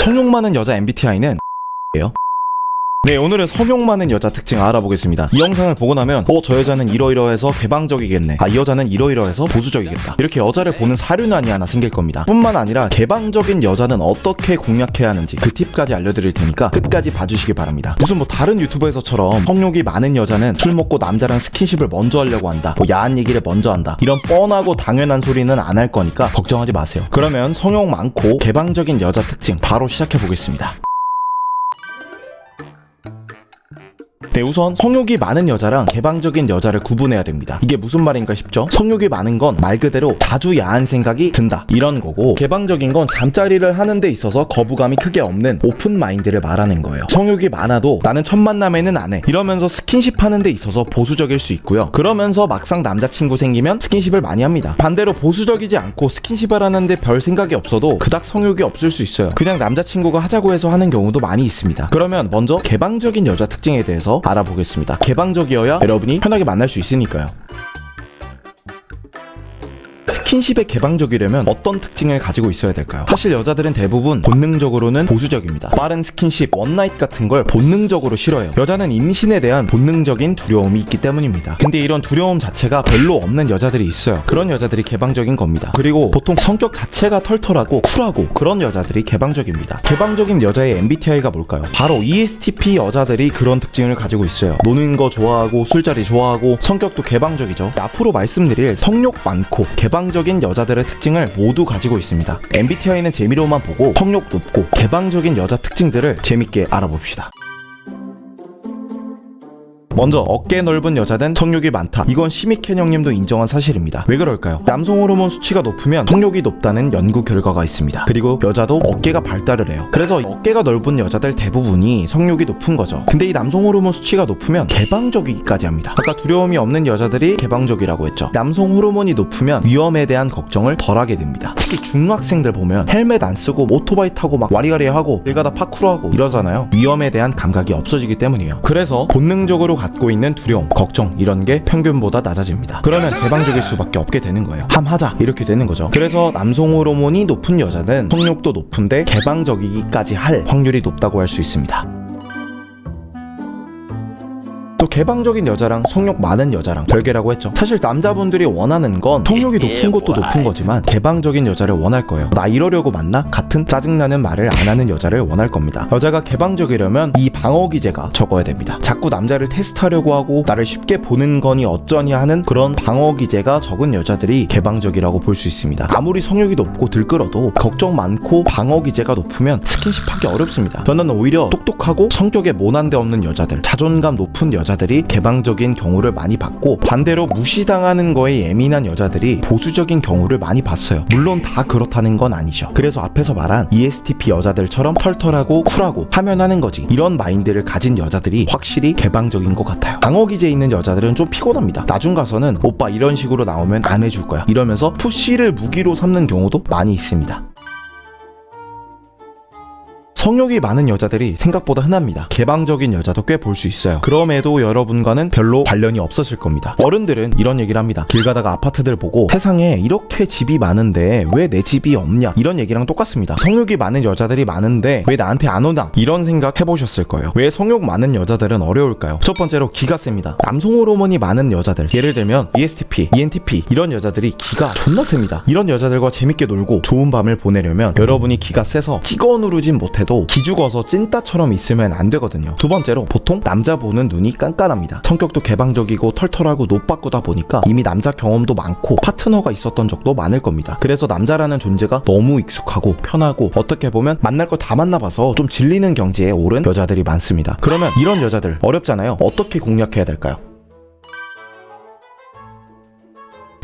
성욕 많은 여자 MBTI는 예요. 네, 오늘은 성욕 많은 여자 특징 알아보겠습니다. 이 영상을 보고 나면, 어, 저 여자는 이러이러해서 개방적이겠네. 아, 이 여자는 이러이러해서 보수적이겠다. 이렇게 여자를 보는 사륜안이 하나 생길 겁니다. 뿐만 아니라 개방적인 여자는 어떻게 공략해야 하는지 그 팁까지 알려드릴 테니까 끝까지 봐주시기 바랍니다. 무슨 뭐 다른 유튜버에서처럼 성욕이 많은 여자는 술 먹고 남자랑 스킨십을 먼저 하려고 한다. 뭐 야한 얘기를 먼저 한다. 이런 뻔하고 당연한 소리는 안 할 거니까 걱정하지 마세요. 그러면 성욕 많고 개방적인 여자 특징 바로 시작해 보겠습니다. 네, 우선 성욕이 많은 여자랑 개방적인 여자를 구분해야 됩니다. 이게 무슨 말인가 싶죠? 성욕이 많은 건 말 그대로 자주 야한 생각이 든다. 이런 거고, 개방적인 건 잠자리를 하는 데 있어서 거부감이 크게 없는 오픈 마인드를 말하는 거예요. 성욕이 많아도 나는 첫 만남에는 안 해. 이러면서 스킨십 하는 데 있어서 보수적일 수 있고요. 그러면서 막상 남자친구 생기면 스킨십을 많이 합니다. 반대로 보수적이지 않고 스킨십을 하는데 별 생각이 없어도 그닥 성욕이 없을 수 있어요. 그냥 남자친구가 하자고 해서 하는 경우도 많이 있습니다. 그러면 먼저 개방적인 여자 특징에 대해서 알아보겠습니다. 개방적이어야 여러분이 편하게 만날 수 있으니까요. 스킨십에 개방적이려면 어떤 특징을 가지고 있어야 될까요? 사실 여자들은 대부분 본능적으로는 보수적입니다. 빠른 스킨십, 원나잇 같은 걸 본능적으로 싫어해요. 여자는 임신에 대한 본능적인 두려움이 있기 때문입니다. 근데 이런 두려움 자체가 별로 없는 여자들이 있어요. 그런 여자들이 개방적인 겁니다. 그리고 보통 성격 자체가 털털하고 쿨하고 그런 여자들이 개방적입니다. 개방적인 여자의 MBTI가 뭘까요? 바로 ESTP 여자들이 그런 특징을 가지고 있어요. 노는 거 좋아하고 술자리 좋아하고 성격도 개방적이죠. 앞으로 말씀드릴 성욕 많고 개방적 인 여자들의 특징을 모두 가지고 있습니다. MBTI는 재미로만 보고 성욕 높고 개방적인 여자 특징들을 재밌게 알아봅시다. 먼저 어깨 넓은 여자는 성욕이 많다. 이건 시미켄 형님도 인정한 사실입니다. 왜 그럴까요? 남성 호르몬 수치가 높으면 성욕이 높다는 연구 결과가 있습니다. 그리고 여자도 어깨가 발달을 해요. 그래서 어깨가 넓은 여자들 대부분이 성욕이 높은 거죠. 근데 이 남성 호르몬 수치가 높으면 개방적이기까지 합니다. 아까 두려움이 없는 여자들이 개방적이라고 했죠. 남성 호르몬이 높으면 위험에 대한 걱정을 덜하게 됩니다. 특히 중학생들 보면 헬멧 안 쓰고 오토바이 타고 막 와리가리 하고 길 가다 파쿠르 하고 이러잖아요. 위험에 대한 감각이 없어지기 때문이에요. 그래서 본능적으로 갖고 있는 두려움, 걱정 이런 게 평균보다 낮아집니다. 그러면 개방적일 수밖에 없게 되는 거예요. 함하자 이렇게 되는 거죠. 그래서 남성 호르몬이 높은 여자는 성욕도 높은데 개방적이기까지 할 확률이 높다고 할 수 있습니다. 또 개방적인 여자랑 성욕 많은 여자랑 별개라고 했죠. 사실 남자분들이 원하는 건 성욕이 높은 것도 높은 거지만 개방적인 여자를 원할 거예요. 나 이러려고 만나? 같은 짜증나는 말을 안 하는 여자를 원할 겁니다. 여자가 개방적이려면 이 방어 기제가 적어야 됩니다. 자꾸 남자를 테스트하려고 하고 나를 쉽게 보는 거니 어쩌니 하는 그런 방어 기제가 적은 여자들이 개방적이라고 볼 수 있습니다. 아무리 성욕이 높고 들끓어도 걱정 많고 방어 기제가 높으면 스킨십하기 어렵습니다. 저는 오히려 똑똑하고 성격에 모난 데 없는 여자들, 자존감 높은 여자 여자들이 개방적인 경우를 많이 봤고 반대로 무시당하는 거에 예민한 여자들이 보수적인 경우를 많이 봤어요. 물론 다 그렇다는 건 아니죠. 그래서 앞에서 말한 ESTP 여자들처럼 털털하고 쿨하고 하면 하는 거지. 이런 마인드를 가진 여자들이 확실히 개방적인 것 같아요. 방어 기제 있는 여자들은 좀 피곤합니다. 나중 가서는 오빠 이런 식으로 나오면 안 해줄 거야. 이러면서 푸시를 무기로 삼는 경우도 많이 있습니다. 성욕이 많은 여자들이 생각보다 흔합니다. 개방적인 여자도 꽤 볼 수 있어요. 그럼에도 여러분과는 별로 관련이 없으실 겁니다. 어른들은 이런 얘기를 합니다. 길 가다가 아파트들 보고 세상에 이렇게 집이 많은데 왜 내 집이 없냐? 이런 얘기랑 똑같습니다. 성욕이 많은 여자들이 많은데 왜 나한테 안 오나? 이런 생각 해보셨을 거예요. 왜 성욕 많은 여자들은 어려울까요? 첫 번째로 기가 셉니다. 남성 호르몬이 많은 여자들, 예를 들면 ESTP, ENTP 이런 여자들이 기가 존나 셉니다. 이런 여자들과 재밌게 놀고 좋은 밤을 보내려면 여러분이 기가 세서 찍어 누르진 못해도 해도 기죽어서 찐따처럼 있으면 안 되거든요. 두 번째로 보통 남자 보는 눈이 깐깐합니다. 성격도 개방적이고 털털하고 노빠꾸다 보니까 이미 남자 경험도 많고 파트너가 있었던 적도 많을 겁니다. 그래서 남자라는 존재가 너무 익숙하고 편하고 어떻게 보면 만날 거 다 만나봐서 좀 질리는 경지에 오른 여자들이 많습니다. 그러면 이런 여자들 어렵잖아요. 어떻게 공략해야 될까요?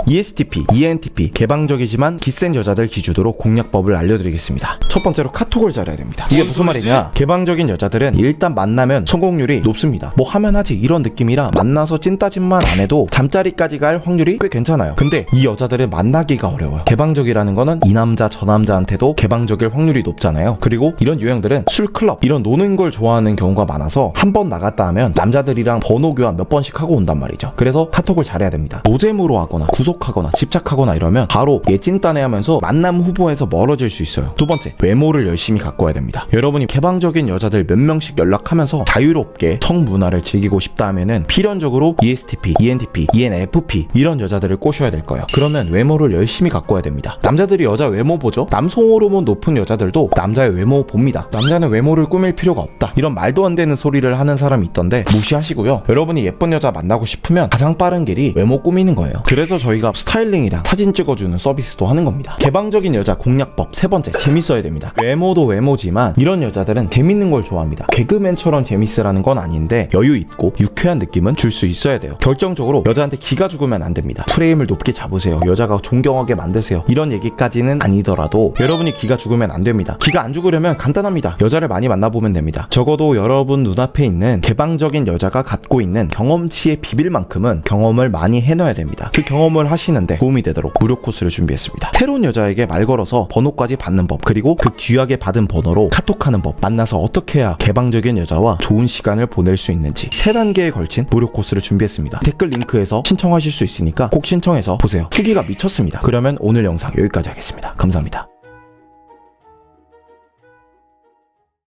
ESTP, ENTP 개방적이지만 기센 여자들 기준으로 공략법을 알려드리겠습니다. 첫 번째로 카톡을 잘해야 됩니다. 이게 무슨 말이냐? 개방적인 여자들은 일단 만나면 성공률이 높습니다. 뭐 하면 하지 이런 느낌이라 만나서 찐따짓만 안 해도 잠자리까지 갈 확률이 꽤 괜찮아요. 근데 이 여자들은 만나기가 어려워요. 개방적이라는 거는 이 남자 저 남자한테도 개방적일 확률이 높잖아요. 그리고 이런 유형들은 술 클럽 이런 노는 걸 좋아하는 경우가 많아서 한 번 나갔다 하면 남자들이랑 번호 교환 몇 번씩 하고 온단 말이죠. 그래서 카톡을 잘해야 됩니다. 노잼으로 하거나 구속 주목하거나 집착하거나 이러면 바로 얘 찐따네 하면서 만남 후보에서 멀어질 수 있어요. 두 번째, 외모를 열심히 가꿔야 됩니다. 여러분이 개방적인 여자들 몇 명씩 연락하면서 자유롭게 성문화를 즐기고 싶다 하면은 필연적으로 ESTP, ENTP, ENFP 이런 여자들을 꼬셔야 될 거예요. 그러면 외모를 열심히 가꿔야 됩니다. 남자들이 여자 외모 보죠? 남성 호르몬 높은 여자들도 남자의 외모 봅니다. 남자는 외모를 꾸밀 필요가 없다. 이런 말도 안 되는 소리를 하는 사람이 있던데 무시하시고요. 여러분이 예쁜 여자 만나고 싶으면 가장 빠른 길이 외모 꾸미는 거예요. 그래서 저희가 스타일링이랑 사진 찍어주는 서비스도 하는 겁니다. 개방적인 여자 공략법 세 번째 재밌어야 됩니다. 외모도 외모지만 이런 여자들은 재밌는 걸 좋아합니다. 개그맨처럼 재밌으라는 건 아닌데 여유 있고 유쾌한 느낌은 줄 수 있어야 돼요. 결정적으로 여자한테 기가 죽으면 안 됩니다. 프레임을 높게 잡으세요. 여자가 존경하게 만드세요. 이런 얘기까지는 아니더라도 여러분이 기가 죽으면 안 됩니다. 기가 안 죽으려면 간단합니다. 여자를 많이 만나보면 됩니다. 적어도 여러분 눈앞에 있는 개방적인 여자가 갖고 있는 경험치의 비빌만큼은 경험을 많이 해놔야 됩니다. 그 경험을 하시는데 도움이 되도록 무료 코스를 준비했습니다. 새로운 여자에게 말 걸어서 번호까지 받는 법 그리고 그 귀하게 받은 번호로 카톡하는 법 만나서 어떻게 해야 개방적인 여자와 좋은 시간을 보낼 수 있는지 세 단계에 걸친 무료 코스를 준비했습니다. 댓글 링크에서 신청하실 수 있으니까 꼭 신청해서 보세요. 후기가 미쳤습니다. 그러면 오늘 영상 여기까지 하겠습니다. 감사합니다.